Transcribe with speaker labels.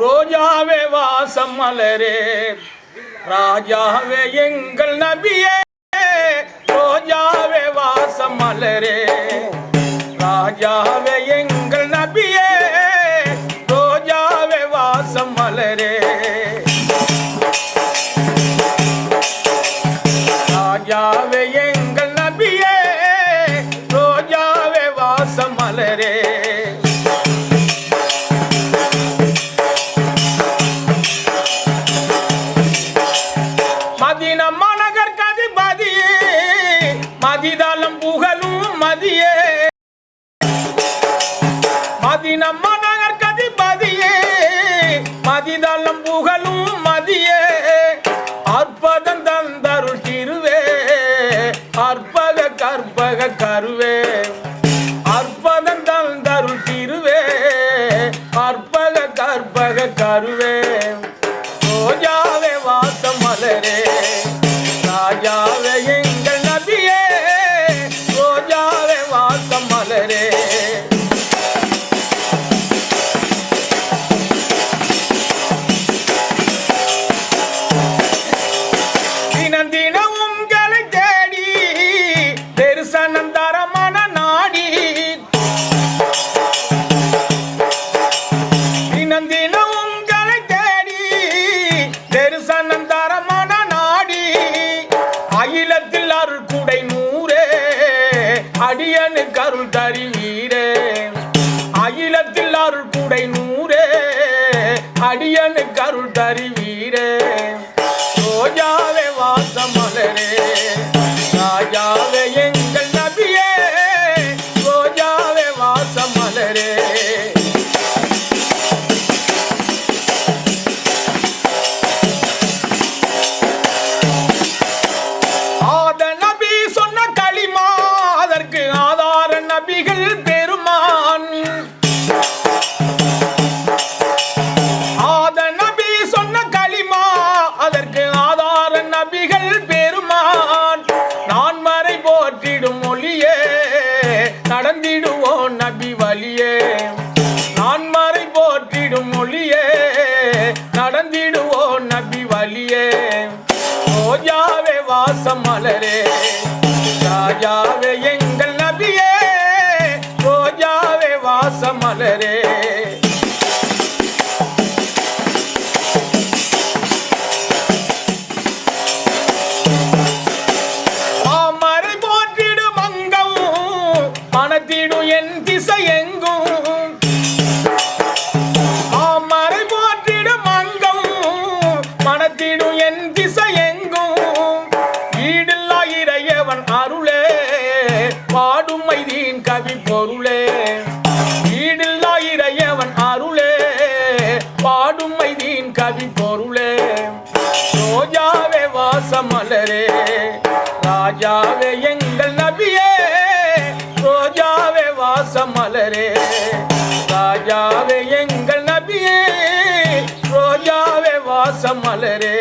Speaker 1: ரோஜாவே வாசம் மலரே. ராஜாவே எங்கள் நபியே. ரோஜாவே வாசம் மலரே. ராஜாவே எங்கள் நபியே. ரோஜாவே வாசம் மலரே. ராஜாவே எங்கள் நபியே. ரோஜாவே வாசம் மலரே. புகழும் மதியே. அற்பதம் தந்தருள் திருவே. அற்பக கற்பக கருவே. அற்பதம் தந்தருள் திருவே. அற்பக கற்பக கருவே. ரோஜாவே அகிலத்தில் அருள் கூடை நூறே அடியனு கருள் தருவீரே அகிலத்தில் அருள் கூடை நூறே அடியனு கருள் நபிகள் பெருமான். ஆத நபி சொன்ன களிமா அதற்கு ஆதார நபிகள் பெருமான். நான் மறை போற்றிடும் மொழியே நடந்திடுவோம் நபி வழியே. நான் மறை போற்றிடும் மொழியே நடந்திடுவோம் நபி வழியே. ரோஜாவே வாசம் மலரே ராஜாவே எங்க மலரே. மாமரை போற்றிடும் அங்கம் மனத்திடும் என் திசை எங்கும் மாமரை போற்றிடும் அங்கம் மனத்திடும் என் திசை எங்கும் ஈடில்லா இறையவன் அருளே பாடும் மைதீன் கவி பொருளே. ஈடில்லா இறையவன் அருளே பாடும் மைதீன் கவி பொருளே. ரோஜாவே வாசமலரே ராஜாவே எங்கள் நபியே. ரோஜாவே வாசமலரே ராஜாவே எங்கள் நபியே. ரோஜாவே வாசமலரே.